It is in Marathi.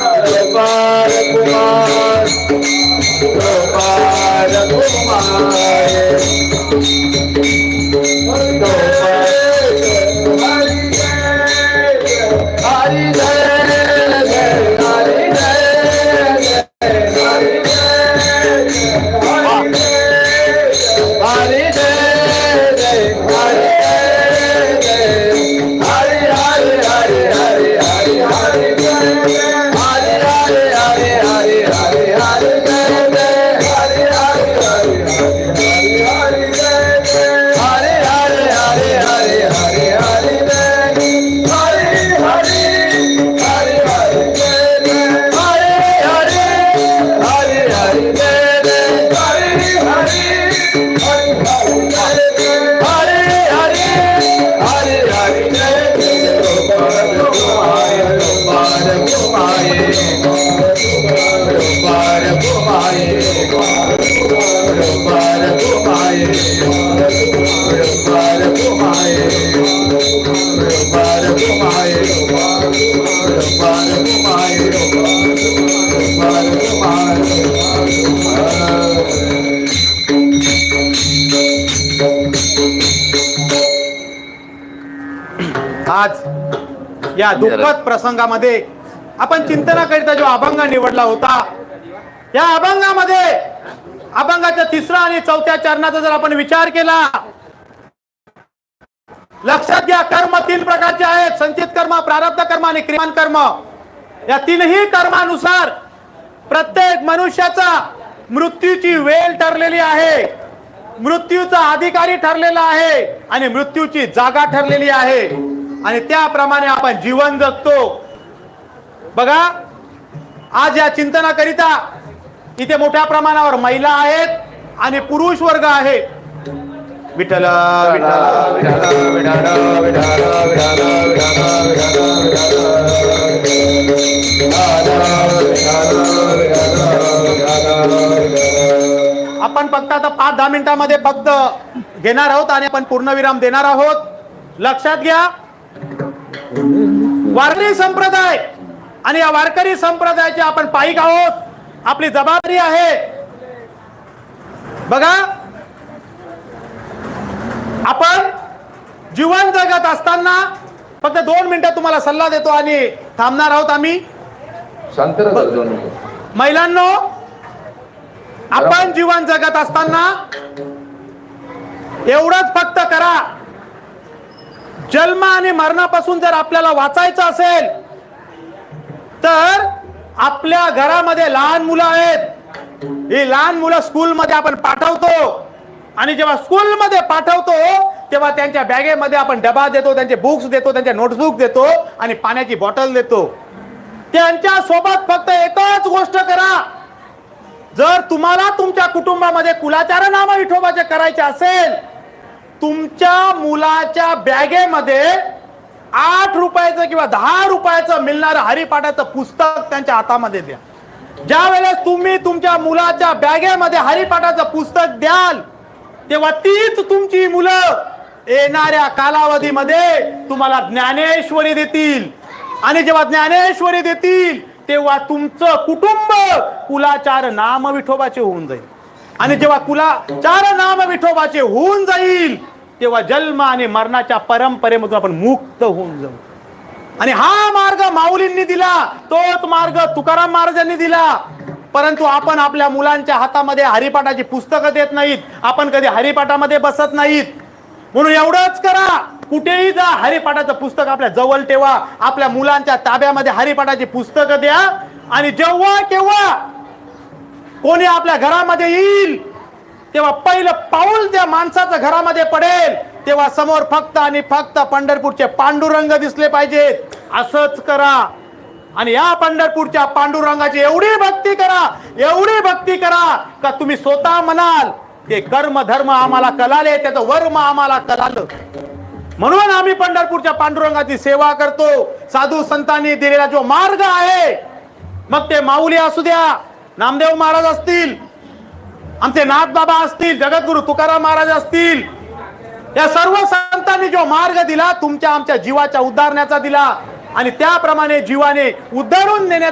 Para, para, para. आज या दुःखद प्रसंगामध्ये आपण चिंतनाकरिता जो अभंग निवडला होता या अभंगामध्ये अभंगाच्या तिसरा आणि चौथ्या चरणाचा जर आपण विचार केला लक्षात घ्या कर्म तीन प्रकारचे आहेत. संचित कर्म प्रारब्ध कर्म आणि क्रियान कर्म. या तीनही कर्मानुसार प्रत्येक मनुष्याचा मृत्यूची वेळ ठरलेली आहे. मृत्यूचा अधिकारी ठरलेला आहे आणि मृत्यूची जागा ठरलेली आहे. आणि त्याप्रमाणे आपण जीवन जगतो. बघा आज या चिंतनाकरिता इथे मोठ्या प्रमाणावर महिला आहेत आणि पुरुष वर्ग आहे. विठ्ठल आपण फक्त आता पाच दहा मिनिटांमध्ये फक्त घेणार आहोत आणि आपण पूर्णविराम देणार आहोत. लक्षात घ्या. वारकरी संप्रदाय आणि या वारकरी संप्रदायाचे आपण पाईक आहोत. आपली जबाबदारी आहे. बघा. आपण जीवन जगत असताना फक्त दोन मिनिटं तुम्हाला सल्ला देतो आणि थांबणार आहोत आम्ही. महिलांनो आपण जीवन जगत असताना एवढंच फक्त करा. जन्म आणि मरणापासून जर आपल्याला वाचायचं असेल तर आपल्या घरामध्ये लहान मुलं आहेत. ही लहान मुलं स्कूलमध्ये आपण पाठवतो. आणि जेव्हा स्कूलमध्ये पाठवतो तेव्हा त्यांच्या बॅगेमध्ये आपण डबा देतो त्यांचे बुक्स देतो त्यांचे नोटबुक देतो आणि पाण्याची बॉटल देतो. त्यांच्यासोबत फक्त एकच गोष्ट करा. जर तुम्हाला तुमच्या कुटुंबामध्ये कुलाचार नाम विठोबाचे करायचे असेल तुमच्या मुलाच्या बॅगेमध्ये आठ रुपयाचं किंवा दहा रुपयाचं मिळणारं हरिपाठाचं पुस्तक त्यांच्या हातामध्ये द्या. ज्या वेळेस तुम्ही तुमच्या मुलाच्या बॅगेमध्ये हरिपाठाचं पुस्तक द्याल तेव्हा तीच तुमची मुलं येणाऱ्या कालावधीमध्ये तुम्हाला ज्ञानेश्वरी देतील. आणि जेव्हा ज्ञानेश्वरी देतील तेव्हा तुमचं कुटुंब कुलाचार नाम विठोबाचे होऊन जाईल. आणि जेव्हा कुलाचार नाम विठोबाचे होऊन जाईल तेव्हा जन्म आणि मरणाच्या परंपरेमधून आपण मुक्त होऊन जाऊ. आणि हा मार्ग माऊलींनी दिला तोच मार्ग तुकाराम महाराजांनी दिला. परंतु आपण आपल्या मुलांच्या हातामध्ये हरिपाठाची पुस्तकं देत नाहीत. आपण कधी हरिपाठामध्ये बसत नाहीत. म्हणून एवढंच करा. कुठेही जा हरिपाठाचं पुस्तक आपल्या जवळ ठेवा. आपल्या मुलांच्या ताब्यामध्ये हरिपाठाची पुस्तकं द्या. आणि जेव्हा केव्हा कोणी आपल्या घरामध्ये येईल तेव्हा पहिलं पाऊल त्या माणसाचं घरामध्ये पडेल तेव्हा समोर फक्त आणि फक्त पंढरपूरचे पांडुरंग दिसले पाहिजेत. असंच करा. आणि या पंढरपूरच्या पांडुरंगाची एवढी भक्ती करा एवढी भक्ती करा का तुम्ही स्वतः म्हणाल ते कर्म धर्म आम्हाला कलाले त्याचं वर्म आम्हाला कलालं. म्हणून आम्ही पंढरपूरच्या पांडुरंगाची सेवा करतो. साधू संतांनी दिलेला जो मार्ग आहे मग ते माऊली असू द्या नामदेव महाराज असतील आमचे नाथ बाबा असतील जगद्गुरु तुकाराम महाराज असतील या सर्व संतांनी जो मार्ग दिला तुमच्या आमच्या जीवाच्या उद्धारण्याचा दिला आणि त्याप्रमाणे जीवाने उद्धारून नेण्याचा